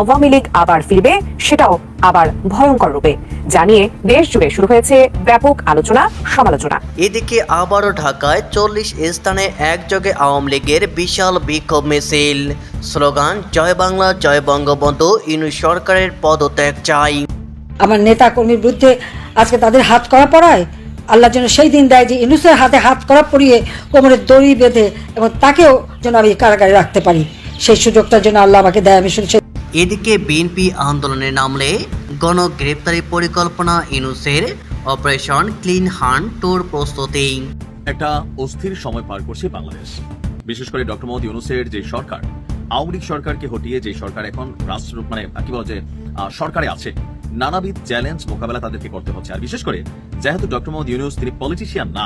আওয়ামী লীগ আবার ফিরবে সেটাও আবার ভয়ঙ্কর রূপে। জানিয়ে দেশ জুড়ে শুরু হয়েছে ব্যাপক আলোচনা সমালোচনা। এদিকে আবারও ঢাকায় চল্লিশ স্থানে একযোগে আওয়ামী লীগের বিশাল বিক্ষোভ মিছিল। স্লোগান জয় বাংলা জয় বঙ্গবন্ধু ইনু সরকারের পদত্যাগ চাই। আমার নেতা কর্মীর বিরুদ্ধে আজকে তাদের হাত করা পড়ায় আল্লাহ যেন সেই দিন দেয় যে ইনুসের হাতে হাত করা পরিয়ে কোমরে দড়ি বেঁধে এবং তাকেও যেন আমি কারাগারে রাখতে পারি। সেই সুযোগটার জন্য আল্লাহ আমাকে দেয় আমি সেই এদিকে বিএনপি আন্দোলনে নামলে গণগ্রেপ্তারি পরিকল্পনা ইনুসের অপারেশন ক্লিন হান্ট টুর প্রস্তুতি। একটা অস্থির সময় পার করছে বাংলাদেশ। বিশেষ করে ডক্টর মোহাম্মদ ইউনুসের যে সরকার, আওয়ামী লীগ সরকারকে হটিয়ে যে সরকার এখন রাষ্ট্র মানে কি বলা যে সরকারে আছে, নানাবিধ চ্যালেঞ্জ মোকাবেলা তাদেরকে করতে হচ্ছে। আর বিশেষ করে, যেহেতু ডক্টর মোহাম্মদ ইউনুস তিনি পলিটিশিয়ান না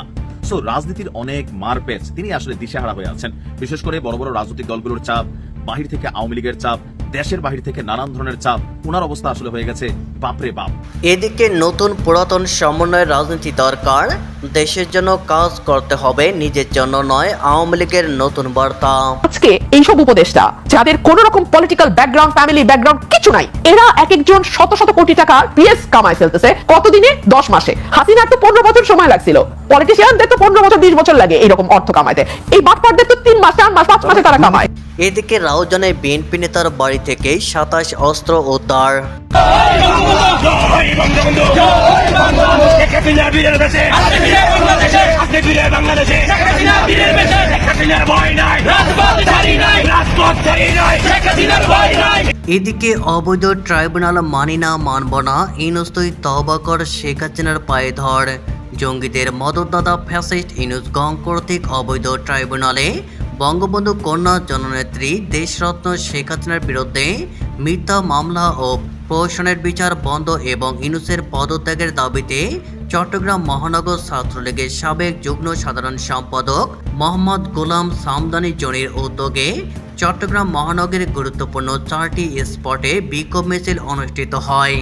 সো রাজনীতির অনেক মারপেচ তিনি আসলে দিশেহারা হয়ে আছেন। বিশেষ করে বড় বড় রাজনৈতিক দলগুলোর চাপ, বাহির থেকে আওয়ামী লীগের চাপ দেশের বাহির থেকে নানান ধরনের চাপ ওনার অবস্থা আসলে হয়ে গেছে বাপরে বাপ। এদিকে নতুন পুরাতন সমন্বয় রাজনীতি দরকার দেশের জন্য কাজ করতে হবে নিজের জন্য নয় আওয়ামী লীগের নতুন বার্তা। আজকে এইসব উপদেষ্টা যাদের কোন রকম পলিটিক্যাল ব্যাকগ্রাউন্ড ফ্যামিলি ব্যাকগ্রাউন্ড কিছু নাই এরা এক একজন শত শত কোটি টাকা পিএস কামায় ফেলতেছে কতদিনে? দশ মাসে। হাসিনার তো পনেরো বছর সময় লাগছিল। পলিটিশিয়ানদের তো পনেরো বছর বিশ বছর লাগে এরকম অর্থ কামাইতে। এই বাটপারদের তো তিন মাস চার মাস পাঁচ মাসে তারা কামায়। এদিকে রাউজানে বিএনপি নেতার বাড়ি থেকে সাতাশ অস্ত্র উদ্ধার। এদিকে অবৈধ ট্রাইব্যুনাল মানি না, মানব না, ইনুস্তই তহবা কর শেখ হাসিনার পায়ে ধর। জঙ্গিদের মদতদাতা ফ্যাসিস্ট ইনুস গং কর্তৃক অবৈধ ট্রাইব্যুনালে বঙ্গবন্ধু কন্যা জননেত্রী দেশরত্ন শেখ হাসিনার বিরুদ্ধে মিথ্যা মামলা ও প্রহসনের বিচার বন্ধ এবং ইনুসের পদত্যাগের দাবিতে চট্টগ্রাম মহানগর ছাত্রলীগের সাবেক যুগ্ম সাধারণ সম্পাদক মোহাম্মদ গোলাম সামদানি জনির উদ্যোগে চট্টগ্রাম মহানগরের গুরুত্বপূর্ণ চারটি স্পটে বিক্ষোভ মিছিল অনুষ্ঠিত হয়।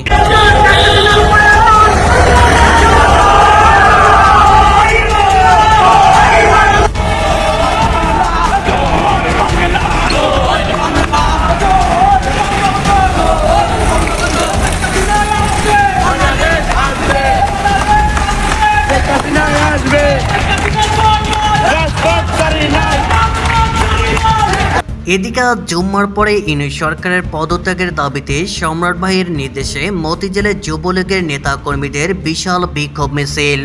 এদিকে আজ জুম্মার পরে ইনু সরকারের পদত্যাগের দাবিতে সম্রাট ভাইয়ের নির্দেশে মতিঝিলে যুবলীগের নেতা কর্মীদের বিশাল বিক্ষোভ মিছিল।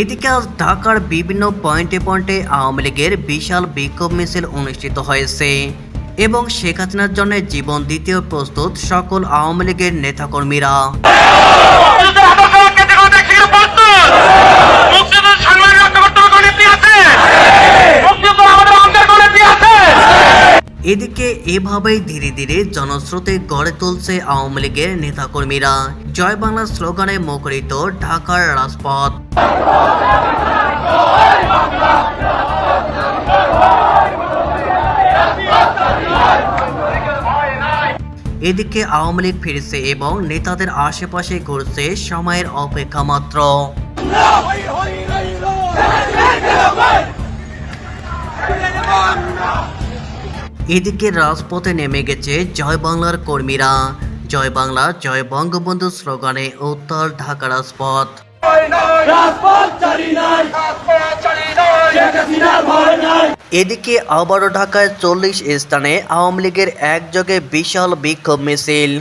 এদিকে আজ ঢাকার বিভিন্ন পয়েন্টে পয়েন্টে আওয়ামী লীগের বিশাল বিক্ষোভ মিছিল অনুষ্ঠিত হয়েছে এবং শেখ হাসিনার জন্য জীবন দ্বিতীয় প্রস্তুত সকল আওয়ামী লীগের নেতাকর্মীরা। এদিকে এভাবেই ধীরে ধীরে জনস্রোতে গড়ে তুলছে আওয়ামী লীগের নেতাকর্মীরা জয় বাংলা স্লোগানে মুখরিত ঢাকার রাজপথ এদিকে আওয়ামী লীগ ফিরেছে এবং নেতাদের আশেপাশে ঘুরছে সময়ের অপেক্ষা মাত্র এদিকে রাজপথে নেমে গেছে জয় বাংলার কর্মীরা। জয় বাংলা জয় বঙ্গবন্ধু স্লোগানে উত্তর ঢাকা রাজপথ। এদিকে আবারও ঢাকায় চল্লিশ স্থানে আওয়ামী লীগের একযোগে বিশাল বিক্ষোভ মিছিল।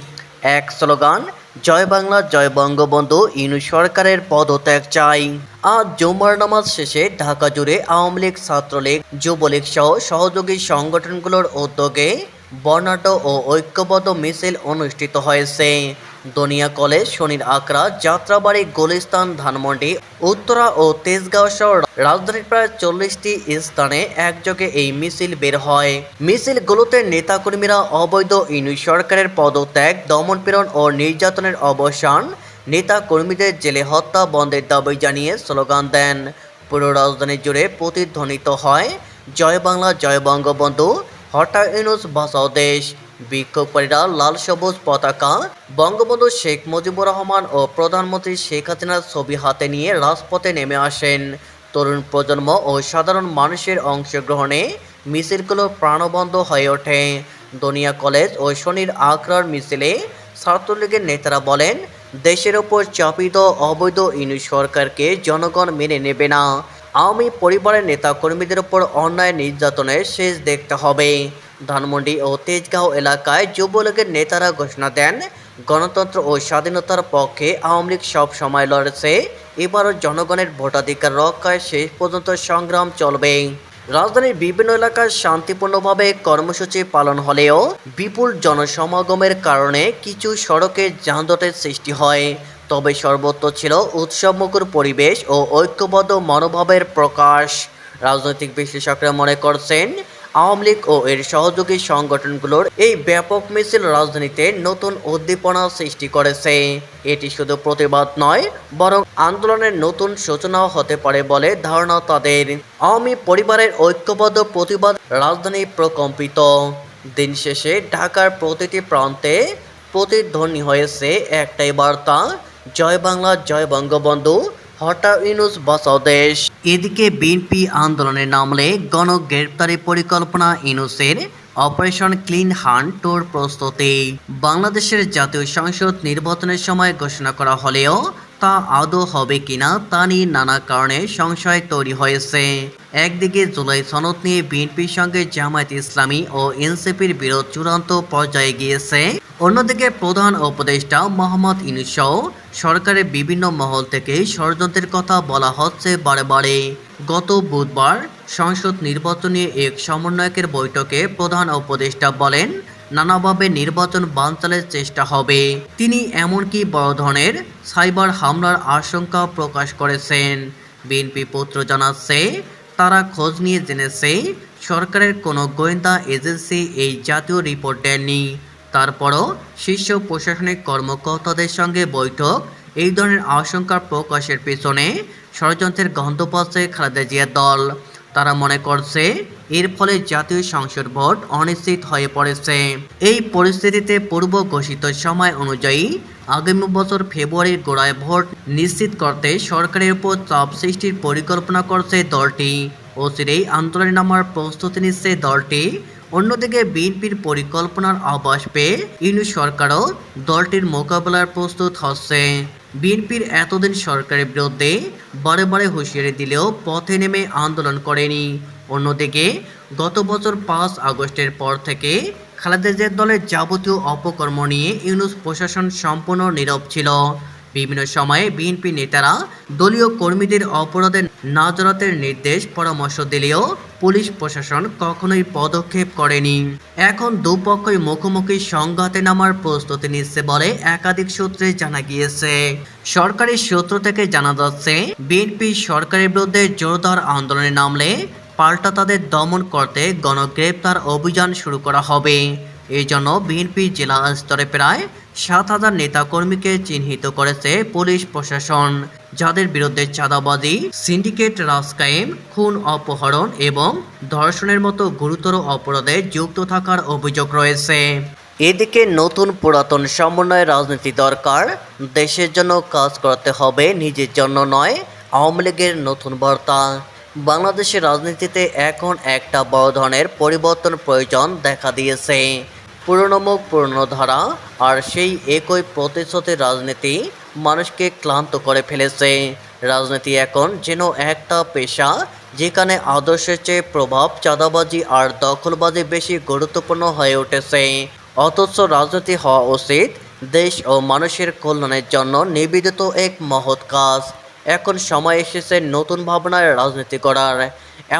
এক স্লোগান জয় বাংলা জয় বঙ্গবন্ধু ইনু সরকারের পদত্যাগ চাই। আজ জুমার নামাজ শেষে ঢাকা জুড়ে আওয়ামী লীগ, ছাত্রলীগ, যুবলীগ সহ সহযোগী সংগঠনগুলোর উদ্যোগে বর্ণাঢ্য ও ঐক্যবদ্ধ মিছিল অনুষ্ঠিত হয়েছে। দনিয়া কলেজ, শনির আকরা যাত্রাবাড়ি, গুলিস্তান, ধানমন্ডি, উত্তরা ও তেজগাঁও সহ রাজধানীর প্রায় চল্লিশটি স্থানে একযোগে এই মিছিল বের হয়। মিছিলগুলোতে নেতাকর্মীরা অবৈধ ইনু সরকারের পদত্যাগ দমনপীড়ন ও নির্যাতনের অবসান নেতা কর্মীদের জেলে হত্যা বন্ধের দাবি জানিয়ে স্লোগান দেন। পুরো রাজধানী জুড়ে প্রতিধ্বনিত হয়, জয় বাংলা, জয় বঙ্গবন্ধু হটা ইউনুস বাঁচাও দেশ। বিক্ষোভকারীরা লাল সবুজ পতাকা, বঙ্গবন্ধু শেখ মুজিবুর রহমান ও প্রধানমন্ত্রী শেখ হাসিনার ছবি হাতে নিয়ে রাজপথে নেমে আসেন। তরুণ প্রজন্ম ও সাধারণ মানুষের অংশগ্রহণে মিছিলগুলো প্রাণবন্ধ হয়ে ওঠে। দনিয়া কলেজ ও শনির আগ্রার মিছিলে ছাত্রলীগের নেতারা বলেন দেশের ওপর চাপিত অবৈধ ইনু সরকারকে জনগণ মেনে নেবে না। আওয়ামী পরিবারের নেতা কর্মীদের ওপর অন্যায় নির্যাতনের শেষ দেখতে হবে। ধানমন্ডি ও তেজগাঁও এলাকায় যুবলীগের নেতারা ঘোষণা দেন, গণতন্ত্র ও স্বাধীনতার পক্ষে আওয়ামী লীগ সব সময় লড়েছে। এবারও জনগণের ভোটাধিকার রক্ষায় শেষ পর্যন্ত সংগ্রাম চলবে। রাজধানীর বিভিন্ন এলাকায় শান্তিপূর্ণভাবে কর্মসূচি পালন হলেও বিপুল জনসমাগমের কারণে কিছু সড়কে যানজটের সৃষ্টি হয়। তবে সর্বত্র ছিল উৎসবমুখর পরিবেশ ও ঐক্যবদ্ধ মনোভাবের প্রকাশ। রাজনৈতিক বিশ্লেষকরা মনে করছেন আওয়ামী লীগ ও এর সহযোগী সংগঠনগুলোর এই ব্যাপক মিছিল রাজধানীতে নতুন উদ্দীপনা সৃষ্টি করেছে। এটি শুধু প্রতিবাদ নয়, বরং আন্দোলনের নতুন সূচনাও হতে পারে বলে ধারণা তাদের। আওয়ামী পরিবারের ঐক্যবদ্ধ প্রতিবাদ রাজধানী প্রকম্পিত। দিন শেষে ঢাকার প্রতিটি প্রান্তে প্রতিধ্বনি হয়েছে একটাই বার্তা, জয় বাংলা, জয় বঙ্গবন্ধু, হটা ইউনুস বাঁচাও দেশ। এদিকে বিএনপি আন্দোলনের নামলে গণগ্রেপ্তারি পরিকল্পনা ইনুসের অপারেশন ক্লিন হান্ট টোর প্রস্তুতি। বাংলাদেশের জাতীয় সংসদ নির্বাচনের সময় ঘোষণা করা হলেও তা আদৌ হবে কিনা তা নিয়ে নানা কারণে সংশয় তৈরি হয়েছে। একদিকে জুলাই সনদ নিয়ে বিএনপির সঙ্গে জামায়াত ইসলামী ও এনসিপির বিরোধ চূড়ান্ত পর্যায়ে গিয়েছে। অন্যদিকে প্রধান উপদেষ্টা মোহাম্মদ ইনুসহ সরকারের বিভিন্ন মহল থেকে ষড়যন্ত্রের কথা বলা হচ্ছে বারে বারে। গত বুধবার সংসদ নির্বাচনে এক সমন্বয়কের বৈঠকে প্রধান উপদেষ্টা বলেন নানাভাবে নির্বাচন বানচালের চেষ্টা হবে। তিনি এমনকি বড় ধরনের সাইবার হামলার আশঙ্কা প্রকাশ করেছেন। বিএনপি পত্র জানাচ্ছে, তারা খোঁজ নিয়ে জেনেছে, সরকারের কোনো গোয়েন্দা এজেন্সি এই জাতীয় রিপোর্ট দেননি। তারপরও শীর্ষ প্রশাসনিক কর্মকর্তাদের সঙ্গে বৈঠক, এই ধরনের আশঙ্কা প্রকাশের পেছনে ষড়যন্ত্রের গন্ধ পাচ্ছে খালেদা জিয়ার দল। তারা মনে করছে, এর ফলে জাতীয় সংসদ ভোট অনিশ্চিত হয়ে পড়েছে। এই পরিস্থিতিতে পূর্ব ঘোষিত সময় অনুযায়ী আগামী বছর ফেব্রুয়ারির গোড়ায় ভোট নিশ্চিত করতে সরকারের উপর চাপ সৃষ্টির পরিকল্পনা করছে দলটি। ও অচিরেই আন্দোলনে নামার প্রস্তুতি নিচ্ছে দলটি। অন্যদিকে বিএনপির পরিকল্পনার আভাস পেয়ে ইউনিট সরকারও দলটির মোকাবেলার প্রস্তুত হচ্ছে। বিএনপির এতদিন সরকারের বিরুদ্ধে বারে বারে হুঁশিয়ারি দিলেও পথে নেমে আন্দোলন করেনি। অন্যদিকে, গত বছর পাঁচ আগস্টের পর থেকে খালেদা জিয়ার দলের যাবতীয় অপকর্ম নিয়ে ইউনুস প্রশাসন সম্পূর্ণ নীরব ছিল। বিভিন্ন সময়ে বিএনপি নেতারা দলীয় কর্মীদের অপরাধের না জড়াতে নির্দেশ পরামর্শ দিলেও পুলিশ প্রশাসন কখনোই পদক্ষেপ করেনি। এখন দুপক্ষই মুখোমুখি সংঘাতে নামার প্রস্তুতি নিচ্ছে বলে একাধিক সূত্রে জানা গিয়েছে। সরকারি সূত্র থেকে জানা যাচ্ছে, বিএনপি সরকারের বিরুদ্ধে জোরদার আন্দোলনে নামলে পাল্টা তাদের দমন করতে গণগ্রেপ্তার অভিযান শুরু করা হবে। এই জন্য বিএনপি জেলা স্তরে প্রায় সাত হাজার নেতাকর্মীকে চিহ্নিত করেছে পুলিশ প্রশাসন, যাদের বিরুদ্ধে চাঁদাবাজি, সিন্ডিকেট রাজকায়েম খুন অপহরণ এবং ধর্ষণের মতো গুরুতর অপরাধে যুক্ত থাকার অভিযোগ রয়েছে। এদিকে নতুন পুরাতন সমন্বয় রাজনীতি দরকার, দেশের জন্য কাজ করতে হবে, নিজের জন্য নয়, আওয়ামী লীগের নতুন বার্তা। বাংলাদেশের রাজনীতিতে এখন একটা বড় ধরনের পরিবর্তন প্রয়োজন দেখা দিয়েছে। পুরনো মুখ, পুরনো ধারা, আর সেই একই প্রতিশ্রুতি রাজনীতি মানুষকে ক্লান্ত করে ফেলেছে। রাজনীতি এখন যেন একটা পেশা, যেখানে আদর্শের চেয়ে প্রভাব, চাঁদাবাজি আর দখলবাজি বেশি গুরুত্বপূর্ণ হয়ে উঠেছে। অথচ রাজনীতি হওয়া উচিত দেশ ও মানুষের কল্যাণের জন্য নিবেদিত এক মহৎ কাজ। এখন সময় এসেছে নতুন ভাবনায় রাজনীতি করার।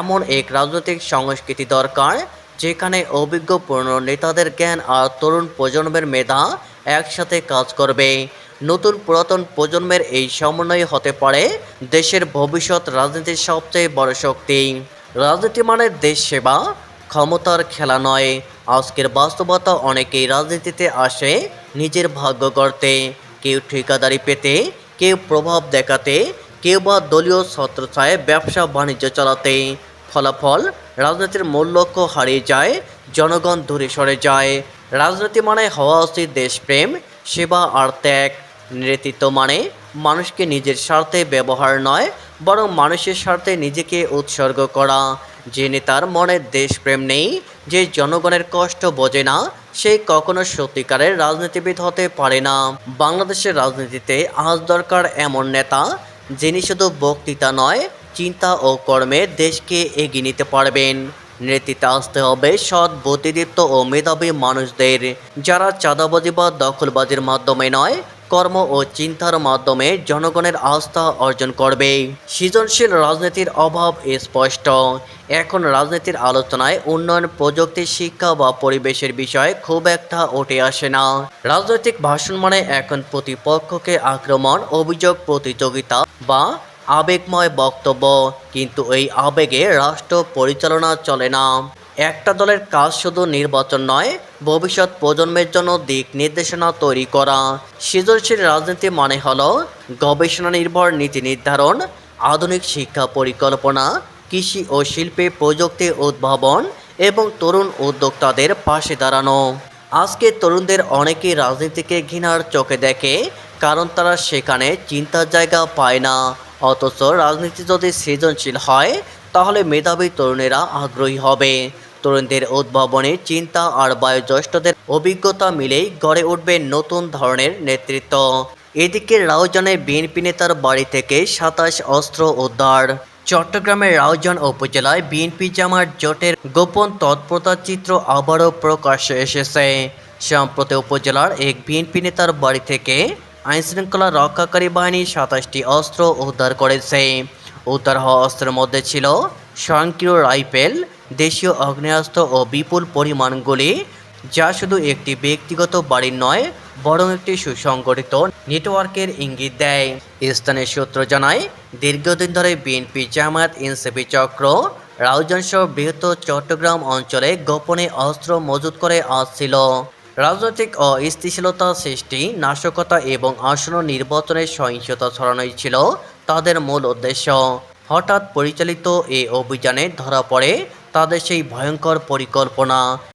এমন এক রাজনৈতিক সংস্কৃতি দরকার যেখানে অভিজ্ঞ পুরনো নেতাদের জ্ঞান আর তরুণ প্রজন্মের মেধা একসাথে কাজ করবে। নতুন পুরাতন প্রজন্মের এই সমন্বয় হতে পারে দেশের ভবিষ্যৎ রাজনীতির সবচেয়ে বড় শক্তি। রাজনীতি মানে দেশ সেবা, ক্ষমতার খেলা নয়। আজকের বাস্তবতা অনেকেই রাজনীতিতে আসে নিজের ভাগ্য করতে কেউ ঠিকাদারি পেতে, কেউ প্রভাব দেখাতে, কেউ বা দলীয় ছত্রছায় ব্যবসা বাণিজ্য চালাতে। ফলাফল রাজনীতির মূল লক্ষ্য হারিয়ে যায়, জনগণ দূরে সরে যায়। রাজনীতি মানে হওয়া উচিত দেশপ্রেম, সেবা আর ত্যাগ। নেতৃত্ব মানে মানুষকে নিজের স্বার্থে ব্যবহার নয়, বরং মানুষের স্বার্থে নিজেকে উৎসর্গ করা। যে নেতার মনে দেশপ্রেম নেই, যে জনগণের কষ্ট বোঝে না, সে কখনো সত্যিকারের রাজনীতিবিদ হতে পারে না। বাংলাদেশের রাজনীতিতে আজ দরকার এমন নেতা, যিনি শুধু বক্তৃতা নয় চিন্তা ও কর্মে দেশকে এগিয়ে নিতে পারবেন। নেতৃত্বে আসতে হবে সৎ বুদ্ধিদীপ্ত ও মেধাবী মানুষদের। যারা চাঁদাবাজি বা দখলবাজির মাধ্যমে নয়, কর্ম ও চিন্তার মাধ্যমে জনগণের আস্থা অর্জন করবে। সৃজনশীল রাজনীতির অভাব স্পষ্ট। এখন রাজনীতির আলোচনায় উন্নয়ন, প্রযুক্তি, শিক্ষা বা পরিবেশের বিষয়ে খুব একটা উঠে আসে না। রাজনৈতিক ভাষণ মানে এখন প্রতিপক্ষকে আক্রমণ, অভিযোগ, প্রতিযোগিতা বা আবেগময় বক্তব্য, কিন্তু এই আবেগে রাষ্ট্র পরিচালনা চলে না। একটা দলের কাজ শুধু নির্বাচন নয়, ভবিষ্যৎ প্রজন্মের জন্য দিক নির্দেশনা তৈরি করা। সৃজনশীল রাজনীতি মানে হল গবেষণা নির্ভর নীতি নির্ধারণ, আধুনিক শিক্ষা পরিকল্পনা, কৃষি ও শিল্পে প্রযুক্তি উদ্ভাবন এবং তরুণ উদ্যোক্তাদের পাশে দাঁড়ানো। আজকে তরুণদের অনেকেই রাজনীতিকে ঘৃণার চোখে দেখে, কারণ তারা সেখানে চিন্তার জায়গা পায় না। অথচ রাজনীতি যদি সৃজনশীল হয়, তাহলে মেধাবী তরুণেরা আগ্রহী হবে। তরুণদের উদ্ভাবনী চিন্তা আর বয়োজ্যেষ্ঠদের অভিজ্ঞতা মিলেই গড়ে উঠবে নতুন ধরনের নেতৃত্ব। এদিকে রাউজানে বিএনপি নেতার বাড়ি থেকে সাতাশ অস্ত্র উদ্ধার। চট্টগ্রামের রাউজান উপজেলায় বিএনপি জামার জোটের গোপন তৎপরতার চিত্র আবারও প্রকাশ্যে এসেছে। সম্প্রতি উপজেলার এক বিএনপি নেতার বাড়ি থেকে আইনশৃঙ্খলা রক্ষাকারী বাহিনী সাতাশটি অস্ত্র উদ্ধার করেছে। উদ্ধার হওয়া অস্ত্রের মধ্যে ছিল স্বয়ংক্রিয় রাইফেল, দেশীয় আগ্নেয়াস্ত্র ও বিপুল পরিমাণ গুলি যা শুধু একটি ব্যক্তিগত বাড়ির নয়, বরং একটি সুসংগঠিত নেটওয়ার্কের ইঙ্গিত দেয়। স্থানীয় সূত্র জানায়, দীর্ঘদিন ধরে বিএনপি জামায়াত এনসিপি চক্র রাউজান সহ বৃহত্তর চট্টগ্রাম অঞ্চলে গোপনে অস্ত্র মজুত করে আসছিল। রাজনৈতিক অস্থিতিশীলতা সৃষ্টি, নাশকতা এবং আসন্ন নির্বাচনের সহিংসতা ছড়ানোই ছিল তাদের মূল উদ্দেশ্য। হঠাৎ পরিচালিত এ অভিযানে ধরা পড়ে তাদের সেই ভয়ঙ্কর পরিকল্পনা।